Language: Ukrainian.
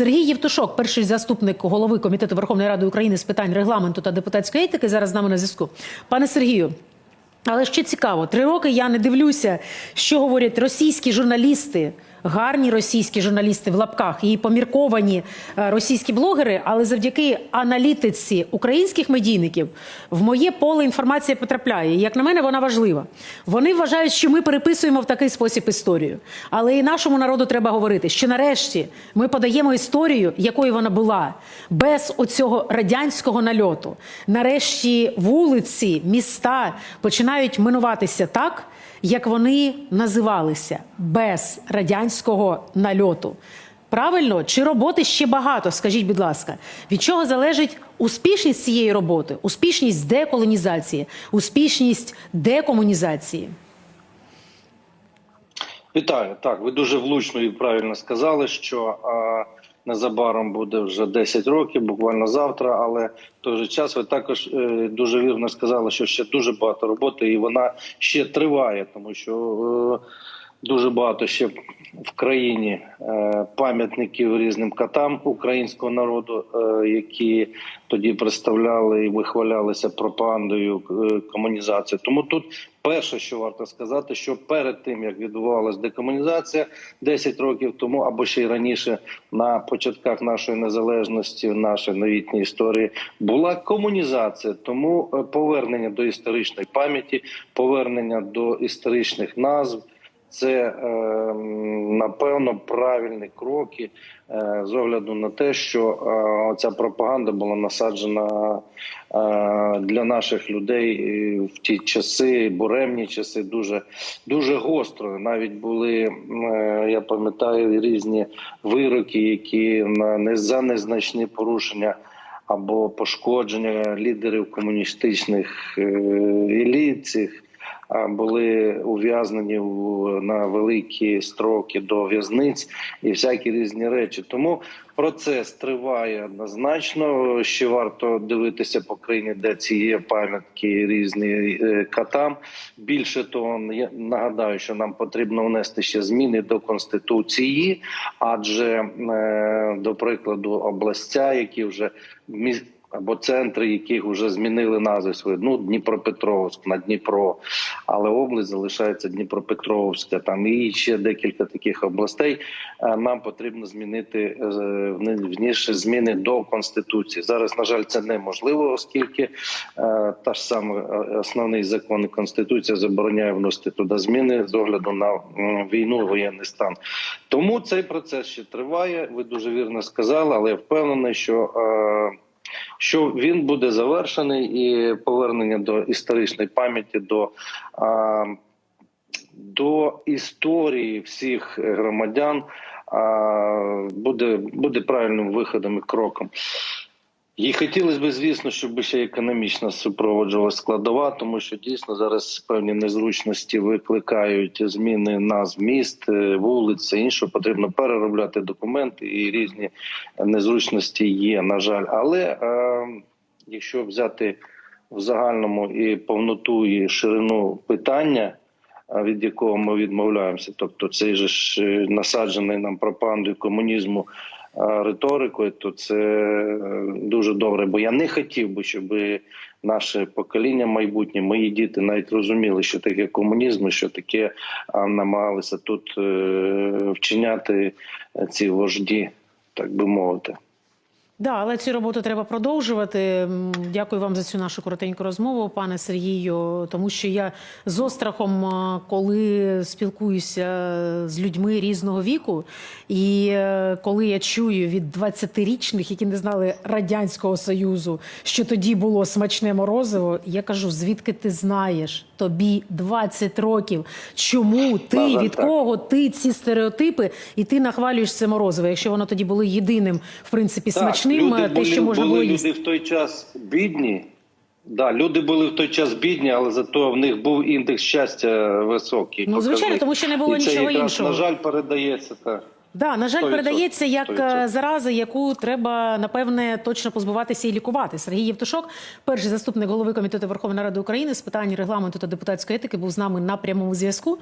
Сергій Євтушок, перший заступник голови комітету Верховної Ради України з питань регламенту та депутатської етики, зараз з нами на зв'язку. Пане Сергію. Але ще цікаво, три роки я не дивлюся, що говорять російські журналісти, гарні російські журналісти в лапках і помірковані е, російські блогери, але завдяки аналітиці українських медійників в моє поле інформація потрапляє. Як на мене, вона важлива. Вони вважають, що ми переписуємо в такий спосіб історію. Але і нашому народу треба говорити, що нарешті ми подаємо історію, якою вона була, без оцього радянського нальоту. Нарешті вулиці, міста починають минуватися так, як вони називалися без радянського нальоту. Правильно, чи роботи ще багато? Скажіть, будь ласка, від чого залежить успішність цієї роботи, успішність деколонізації, успішність декомунізації? Вітаю. Так, ви дуже влучно і правильно сказали, що а, незабаром буде вже 10 років, буквально завтра. Але в той же час ви також е, дуже вірно сказали, що ще дуже багато роботи, і вона ще триває, тому що. Дуже багато ще в країні е, пам'ятників різним катам українського народу, е, які тоді представляли і вихвалялися пропагандою е, комунізації. Тому тут перше, що варто сказати, що перед тим як відбувалася декомунізація 10 років тому, або ще й раніше, на початках нашої незалежності, нашої новітньої історії, була комунізація. Тому повернення до історичної пам'яті, повернення до історичних назв. Це е, напевно правильні кроки е, з огляду на те, що е, ця пропаганда була насаджена е, для наших людей в ті часи, буремні часи, дуже дуже гостро. Навіть були я пам'ятаю різні вироки, які за незначні порушення. Або пошкодження лідерів комуністичних еліт цих були ув'язнені на великі строки до в'язниць і всякі різні речі. Тому процес триває однозначно. Ще варто дивитися по країні, де ці є пам'ятки різні е, катам. Більше того, я нагадаю, що нам потрібно внести ще зміни до конституції, адже е, до прикладу областя, які вже міс- або центри, яких вже змінили назви свої. Ну Дніпропетровськ на Дніпро, але область залишається Дніпропетровська. Там і ще декілька таких областей. Е, Нам потрібно змінити е, вніше зміни до конституції. Зараз на жаль, це неможливо, оскільки е, та ж саме основний закон і конституція забороняє вносити туди зміни з огляду на війну, воєнний стан. Тому цей процес ще триває. Ви дуже вірно сказали, але я впевнений, що. Що він буде завершений і повернення до історичної пам'яті до, а, до історії всіх громадян буде, буде правильним виходом і кроком. І хотілося б, звісно, щоб ще економічно супроводжувала складова, тому що дійсно зараз певні незручності викликають зміни назв міст, е, вулиць, інше потрібно переробляти документи і різні незручності є, на жаль. Але е, якщо взяти в загальному і повноту і ширину питання, від якого ми відмовляємося, тобто цей же ж е, насаджений нам пропагандою комунізму е, риторикою, то це е, дуже добре. Бо я не хотів би, щоб наше покоління майбутнє, мої діти навіть розуміли, що таке комунізм, що таке намагалися тут е, вчиняти ці вожді, так би мовити. Да, але цю роботу треба продовжувати. Дякую вам за цю нашу коротеньку розмову, пане Сергію. Тому що я з острахом, коли спілкуюся з людьми різного віку, і е, коли я чую від 20-річних, які не знали радянського союзу, що тоді було смачне морозиво, я кажу: звідки ти знаєш? Тобі 20 років. Чому ти від так. кого ти ці стереотипи, і ти нахвалюєш це морозиво, якщо воно тоді було єдиним, в принципі, смачним, люди те, що можна було люди в той час бідні. Да, люди були в той час бідні, але зато в них був індекс щастя високий. Ну, звичайно, показник. тому що не було І це нічого якраз, іншого. На жаль, передається так. Да, на жаль, 100%, передається як 100%. е, зараза, яку треба напевне точно позбуватися і лікувати. Сергій Євтушок, перший заступник голови комітету Верховної Ради України з питань регламенту та депутатської етики, був з нами на прямому зв'язку.